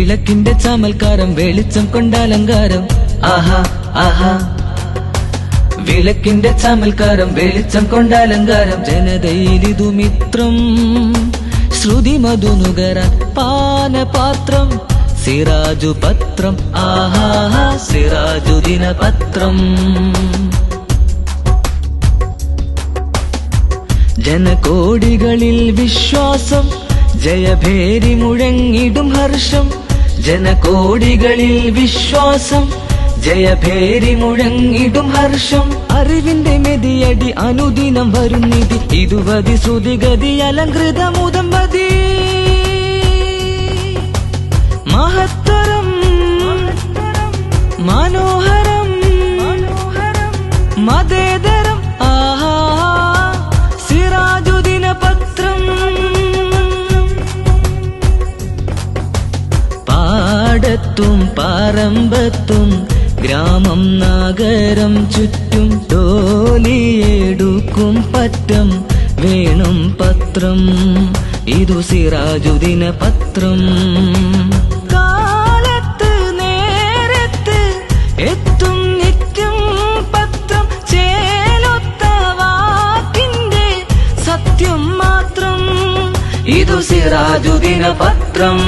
വിളക്കിന്റെ ചാമൽക്കാരം വെളിച്ചം കൊണ്ടലങ്കാരം ആഹാ ആഹാ. വിളക്കിന്റെ ചാമൽക്കാരം വെളിച്ചം കൊണ്ടലങ്കാരം ജനതയിലിതു മിത്രം ശ്രുതി മധുനുകരാൻ പാനപാത്രം. സിറാജു പത്രം ആഹാ. സിറാജു ദിനപത്രം. ജനകോടികളിൽ വിശ്വാസം ജയഭേരി മുഴങ്ങിടും ഹർഷം. ജനകോടികളിൽ വിശ്വാസം ജയഭേരി മുഴങ്ങിടും ഹർഷം. അറിവിന്റെ മെതിയടി അനുദിനം വരുന്നിതി ഇതുവതി ശ്രുതിഗതി അലങ്കൃതമുദമ്പതി പാടത്തും പാറമ്പത്തും ഗ്രാമം നഗരം ചുറ്റും തോലിയെടുക്കും പറ്റം വേണം പത്രം. ഇതു സിറാജുദിന പത്രം എത്തും പത്രം. ചേലൊത്ത വാക്കിന്റെ സത്യം മാത്രം. ഇതു സിറാജുദിന പത്രം